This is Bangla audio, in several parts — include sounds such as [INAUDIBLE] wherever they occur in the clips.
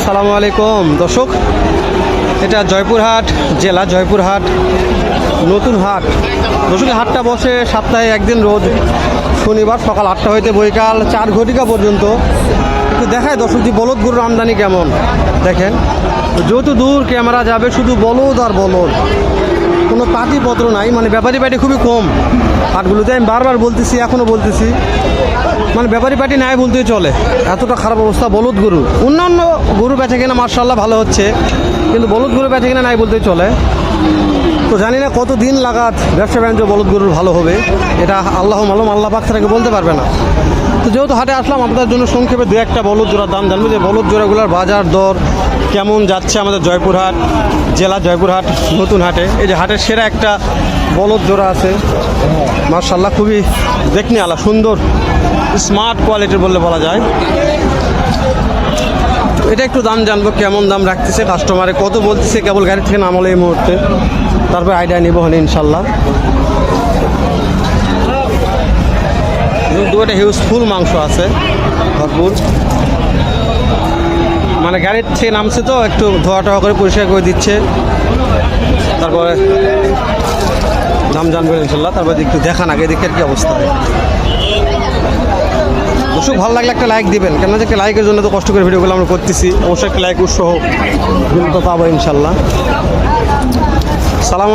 আসসালামু আলাইকুম। দর্শক, এটা জয়পুরহাট জেলা, জয়পুরহাট নতুন হাট। দর্শক হাটটা বসে সপ্তাহে একদিন রোজ শনিবার সকাল আটটা হইতে বৈকাল চার ঘটিকা পর্যন্ত। একটু দেখায় দর্শক যে বলদ গরুর আমদানি কেমন। দেখেন, যত দূর ক্যামেরা যাবে, শুধু বলদ আর বলদ। কোনো পাতিপত্র নাই মানে ব্যাপারী পাটি খুবই কম। হাটগুলোতে আমি বারবার বলতেছি এখনও বলতেছি। মানে ব্যাপারী পার্টি নাই বলতেই চলে। এতটা খারাপ অবস্থা, বলুদ গরু। অন্যান্য গরু বেচা কিনা মার্শাল্লাহ ভালো হচ্ছে, কিন্তু বলুদ গরু বেচা কিনা নাই বলতেই চলে। তো জানি না কত দিন লাগাত ব্যবসা বাণিজ্য বলদ গরুর ভালো হবে, এটা আল্লাহ মালুম, আল্লাহ পাক বলতে পারবে না। তো যেহেতু হাটে আসলাম, আপনাদের জন্য সংক্ষেপে দু একটা বলদ জোড়ার দাম জানব, যে বলদ জোড়াগুলোর বাজার দর কেমন যাচ্ছে আমাদের জয়পুরহাট, জেলা জয়পুরহাট, নতুন হাটে। এই যে হাটের সেরা একটা বলদ জোড়া আছে। মার্শাল্লাহ খুবই দেখনি আলা সুন্দর। স্মার্ট কোয়ালিটির বললে বলা যায়। এটা একটু দাম জানব, কেমন দাম রাখতেছে কাস্টমারে কত বলতেছে কেবল গাড়ি থেকে নামলে এই মুহূর্তে। তারপর আইডিয়া নিবো হলে ইনশাল্লাহ দুটো হিউজ ফুল মাংস আছে, ভরপুর। মানে গাড়ির থেকে নামছে তো, একটু ধোয়া টোয়া করে পরিষ্কার করে দিচ্ছে। তারপরে জানবেন ইনশাল্লাহ, তারপরে একটু দেখান আগে দিকের কি অবস্থা। দর্শক, ভালো লাগলে একটা লাইক দিবেন কেন যে লাইকের জন্য তো কষ্ট করে ভিডিওগুলো আমরা করতেছি, অবশ্যই একটা লাইক উৎসাহ তো পাবো ইনশাল্লাহ। সালাম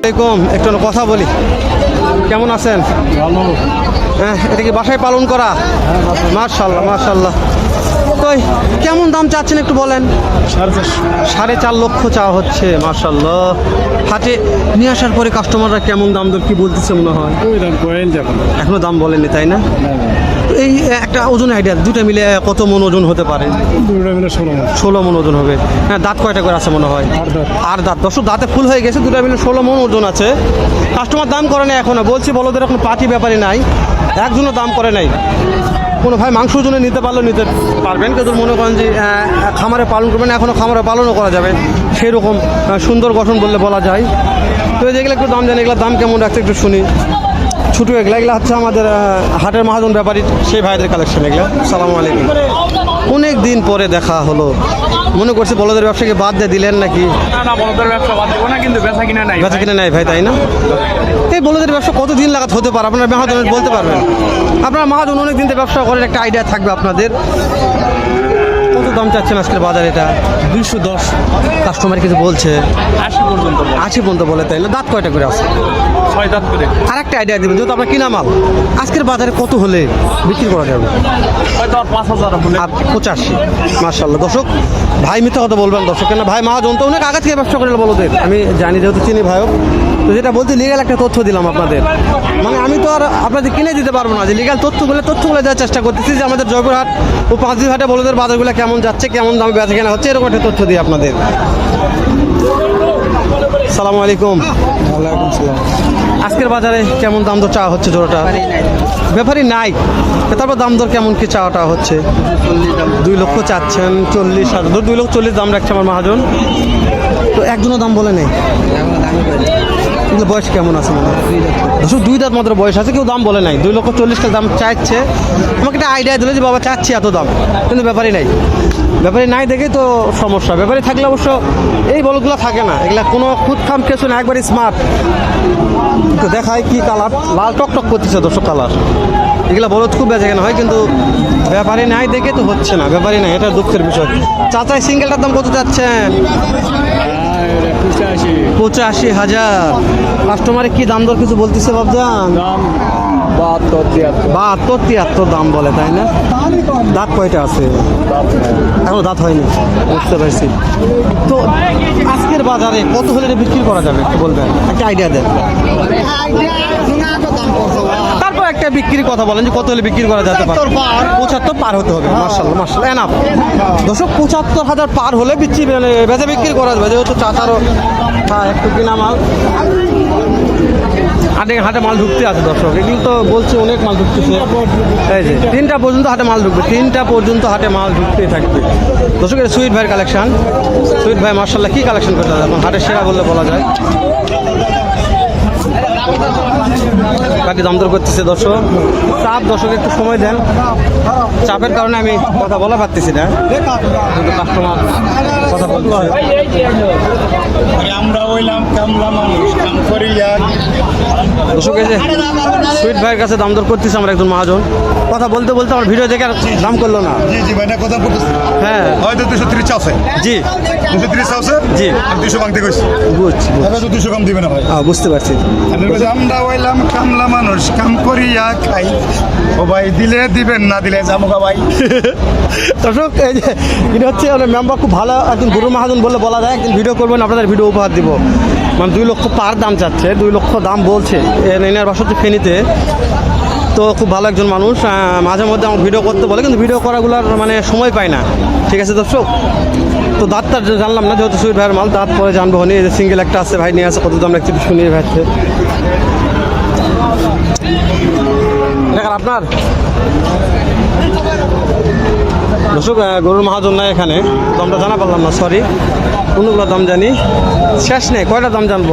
আলাইকুম। একটু কথা বলি। কেমন আছেন? ভালো এটা কি বাসায় পালন করা? মার্শাল্লাহ মার্শাল্লাহ তো কেমন দাম চাচ্ছেন একটু বলেন? সাড়ে চার লক্ষ চাওয়া হচ্ছে মার্শাল্লাহ হাটে নিয়ে আসার পরে কাস্টমাররা কেমন দাম দর কি বলতেছে মনে হয়? এখনও দাম বলেনি তাই না। এই একটা ওজন আইডিয়া দুটা মিলে কত মন ওজন হতে পারে? দুটো মিলে ষোলো মাস ষোলো মন ওজন হবে। হ্যাঁ দাঁত কয়টা করে আছে মনে হয়। আর দাঁত। দশ দাঁতে। ফুল হয়ে গেছে দুটা মিলে ষোলো মন ওজন আছে। কাস্টমার দাম করে না এখনও। বলছি বলো বলদের এখন পার্টি ব্যাপারে নাই। একজনও দাম করে নাই। কোনো ভাই মাংস ওজনে নিতে পারলেও নিতে পারবেন? কিন্তু মনে করেন যে খামারে পালন করবেন এখনও খামারে পালনও করা যাবে। সেই রকম সুন্দর গঠন বললে বলা যায়। তো যেগুলো একটু দাম জানি এগুলোর দাম কেমন রাখছে একটু শুনি। ছুটু এগুলো এগুলো হচ্ছে আমাদের হাটের মহাজন ব্যাপারী সেই ভাইদের কালেকশন এগুলো সালামু আলাইকুম। অনেক দিন পরে দেখা হলো। মনে করছে বলদের ব্যবসাকে বাদ দিয়ে দিলেন নাকি? না না বলদের ব্যবসা বাদ দেবো না কিন্তু বেচা কিনা নাই বেচা কিনে নাই ভাই তাই না? এই বলদের ব্যবসা কত দিন লাগাত হতে পারে? আপনার মহাজন বলতে পারবেন? আপনার মহাজন অনেক দিন ব্যবসা করার একটা আইডিয়া থাকবে আপনাদের। কত দাম চাচ্ছেন আজকের বাজার এটা? দুইশো দশ কাস্টমার কিছু বলছে। আশি পর্যন্ত বলে। আশি পর্যন্ত বলে তাই না? দাঁত কয়টা করে আছে? ছয় দাঁত করে। আর একটা আইডিয়া দেবেন যেহেতু আপনার কিনা মাল। আজকের বাজারে কত হলে বিক্রি করা যাবে? হয়তো আর পাঁচ হাজার আর পঁচাশি। মার্শাল্লাহ দর্শক ভাই মিথ্যা কথা বলবেন দর্শক কেন ভাই মহাজন তো অনেক আগে থেকে ব্যবসা করে বলদের আমি জানি যেহেতু চিনি ভাইও তো যেটা বলতে লিগাল একটা তথ্য দিলাম আপনাদের। মানে আমি তো আর আপনাদের কিনে দিতে পারব না যে লিগাল তথ্যগুলো তথ্যগুলো দেওয়ার চেষ্টা করতেছি যে আমাদের জয়পুরহাট ও পাঁচদিন হাটে বলদের বাজারগুলো কেমন যাচ্ছে কেমন দামে বেচা কেনা হচ্ছে এরকম একটা তথ্য দিই আপনাদের। সালামু আলাইকুম। ওয়ালাইকুম সালাম। আজকের বাজারে কেমন দাম দর চাওয়া হচ্ছে জোড়াটা? ব্যাপারই নাই। তারপর দাম দর কেমন কি চাওয়াটা হচ্ছে? দুই লক্ষ চাচ্ছেন চল্লিশ হাজার। দুই লক্ষ চল্লিশ দাম রাখছে আমার মহাজন। তো একজনও দাম বলে নেই? বয়স কেমন আছে মনে দুই দাঁত মাত্র বয়স আছে, কেউ দাম বলে নাই। দুই লক্ষ চল্লিশ টাকা দাম চাইছে। আমাকে একটা আইডিয়া দিল যে, বাবা, চাচ্ছি এত দাম। কিন্তু ব্যাপারই নাই। ব্যাপারী নাই দেখেই তো সমস্যা। ব্যাপারী থাকলে অবশ্য এই বলগুলো থাকে না। এগুলা কোনো খাম কিছু না, একবারই স্মার্ট তো দেখায় কি কালার লাল টক টক করতেছে দর্শক কালার এগুলা বলদ খুব বেঁচে কেনা হয়, কিন্তু ব্যাপারী নাই দেখে তো হচ্ছে না। ব্যাপারী নাই, এটা দুঃখের বিষয়। চাচাই সিঙ্গেলটার দাম কত যাচ্ছেন পঁচাশি হাজার। কাস্টমারে কি দাম দর কিছু বলতেছে ভাবজান দাম বাহাত্তর তিয়াত্তর। বাহাত্তর তিয়াত্তর দাম বলে তাই না? দাঁত কয়টা আছে? এখনও দাঁত হয়নি? বুঝতে পারছি। তো আজকের বাজারে কত হলে বিক্রি করা যাবে একটু বলবেন? একটা আইডিয়া দেন। তারপর একটা বিক্রির কথা বলেন যে কত হলে বিক্রি করা যেতে পারে? পঁচাত্তর পার। হতে হবে মার্শাল্লাহ মার্শাল এনাফ দশক পঁচাত্তর হাজার পার হলে বিক্রি মানে বেচা বিক্রি করা যাবে। যেহেতু চাচারও হ্যাঁ একটু কিনা মাল। হাটে হাটে মাল ঢুকতে আছে দর্শক। এগুলো তো বলছি অনেক মাল ঢুকতেছে। এই যে তিনটা পর্যন্ত হাটে মাল ঢুকবে তিনটা পর্যন্ত হাটে মাল ঢুকতেই থাকবে। দর্শক এটা সুইট ভাইয়ের কালেকশন সুইট ভাই মার্শাল্লাহ কী কালেকশন করতে হবে এখন হাটের সেরা বললে বলা যায়। বাকি দাম দর করতেছে দর্শক। চাপ দর্শক একটু সময় দেন। চাপের কারণে আমি কথা বলা পারতেছি না। কিন্তু কাস্টমার কথা বলতেছে। আমরা হইলাম কামলা মানুষ কাম করি দর্শক এই যে সুইট ভাইয়ের কাছে দাম দর করতেছে আমরা একজন মহাজন। কথা বলতে বলতে আমার ভিডিও দেখে আর দাম করল না। জি জি ভাই কথা বলতেছি। হ্যাঁ। হয়তো দুশো তিরিশ আছে। জি। দুশো তিরিশ আছে? জি। আমি দুশো ভাঙতে কইছি? বুঝছি তো দুশো কম দিবে না ভাই। বুঝতে পারছি। আমরা কামলা মানুষ কাম করিয়া খাই। ও ভাই দিলে দিবেন না দিলে জামুকা ভাই। [LAUGHS] দর্শক এই যে এটা হচ্ছে মেম্বার খুব ভালো একজন গুরু মহাজন বলে বলা যায় একদিন ভিডিও করবেন আপনাদের ভিডিও উপহার দিব। মানে দুই লক্ষ পার দাম চাচ্ছে দুই লক্ষ দাম বলছে। এনার বাসা হচ্ছে ফেনীতে। তো খুব ভালো একজন মানুষ মাঝে মধ্যে আমার ভিডিও করতে বলে, কিন্তু ভিডিও করাগুলোর মানে সময় পায় না। ঠিক আছে দর্শক? তো দাঁতটা জানলাম না, যেহেতু সুইট ভাইয়ের মাল, দাঁত পরে জানব হনি। এই যে সিঙ্গেল একটা আছে, ভাই নিয়ে আসে কত দাম একটু শুনিয়ে ভাইছে কার আপনার? দর্শক গরুর মহাজন নাই এখানে দামটা জানা পারলাম না সরি কোনগুলো দাম জানি? শেষ নেই কয়টা দাম জানব?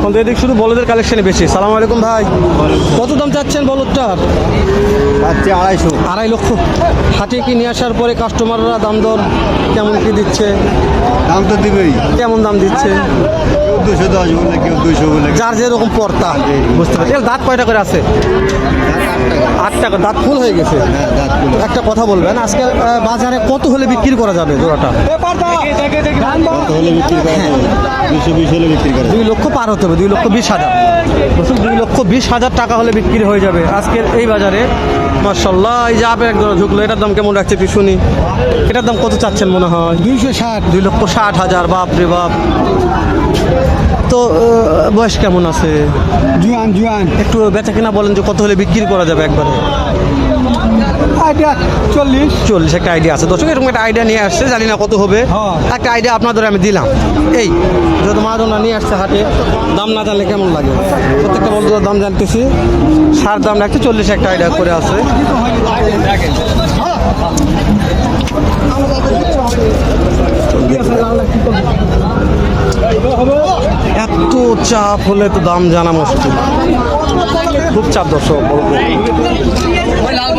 কিন্তু এদিক শুধু বলদের কালেকশনে বেশি। সালাম আলাইকুম ভাই। কত দাম চাচ্ছেন বলদটার? পাচ্ছি আড়াইশো। আড়াই লক্ষ। হাটে কি নিয়ে আসার পরে কাস্টমাররা দাম দর কেমন কি দিচ্ছে? দাম তো দিবেই। কেমন দাম দিচ্ছে? দুশো দশ বলে কেউ দুশো বলে। যার যেরকম পর্তা বুঝতে পারছি। দাঁত কয়টা করে আছে? আট টাকা। দাঁত ফুল হয়ে গেছে। হ্যাঁ একটা কথা বলবেন আজকে বাজারে কত হলে বিক্রি করা যাবে জোড়াটা? কত হলে বিক্রি করা যাবে? দুশো বিশ হলে বিক্রি করা। দুই লক্ষ পার হতে হবে দুই লক্ষ বিশ হাজার। বলছি দুই লক্ষ বিশ হাজার টাকা হলে বিক্রি হয়ে যাবে আজকের এই বাজারে। মার্শাল্লাহ এই যে আপের একজন ঝুঁকলো এটার দাম কেমন রাখছে পিছুনি এটার দাম কত চাচ্ছেন মনে হয়? দুইশো ষাট। দুই লক্ষ ষাট হাজার বাপ রে বাপ। তো বয়স কেমন আছে? জুয়ান জুয়ান। একটু বেচা কিনা বলেন যে কত হলে বিক্রি করা যাবে একবারে। আইডিয়া চল্লিশ। চল্লিশ একটা আইডিয়া আছে। দর্শক এরকম একটা আইডিয়া নিয়ে আসছে জানি না কত হবে। হ্যাঁ। একটা আইডিয়া আপনাদের আমি দিলাম। এই যেহেতু মাদনা নিয়ে আসছে হাটে দাম না জানলে কেমন লাগে? প্রত্যেকটা বন্ধুদের দাম জানতেছি। সার দাম রাখছে চল্লিশ একটা আইডিয়া করে আছে। এত চাপ হলে তো দাম জানা মুশকিল। খুব চাপ দর্শক বলব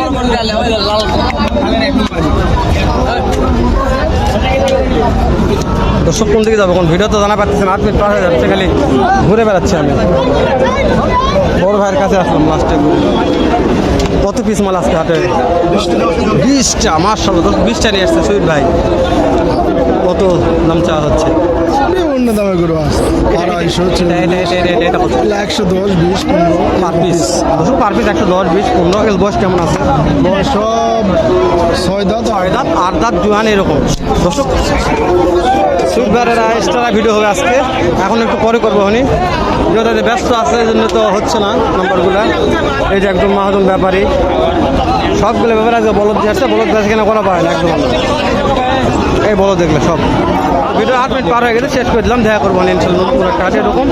দর্শক কোন দিকে যাব? কোন ভিডিও তো জানা পাচ্ছি না পার হয়ে যাচ্ছে খালি ঘুরে বেড়াচ্ছি আমি। বড় ভাইয়ের কাছে আসলাম লাস্টে কত পিস মাল আজকে হাটে? বিশটা মার্শাল্লাহ দশ বিশটা নিয়ে আসছে সুইট ভাই। কত দাম চাওয়া হচ্ছে? অন্য দামে গরু আড়াইশো কত? একশো দশ বিশ পনেরো। দর্শক পার পিস একশো দশ বিশ পনেরো এর বয়স কেমন আছে? সব ছয় দাঁত ছয় দাঁত। আট দাঁত জুয়ান এরকম। দর্শক সুইট এক্সট্রা ভিডিও হবে আজকে। এখন একটু পরে করব হনি। যেহেতু ব্যস্ত আছে এই জন্য তো হচ্ছে না নাম্বারগুলো এই যে একদম মাহাজন ব্যাপারী। সবগুলো ব্যাপারে আজকে বলদ দিয়ে আসছে, বলদ বেচা কেনা করা পারে না, একদম এই বলদ দেখলে সব। ভিডিও আট মিনিট পার হয়ে গেছে, শেষ করে দিলাম, দেখা করব ইনশাল্লাহ নতুন একটা হাটে এরকম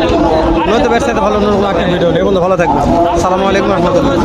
নয়তো ব্যবসাতে ভালো, নতুন একটা ভিডিও নেই বন্ধু, ভালো থাকবে সালামু আলাইকুম, রহমতুল্লাহ।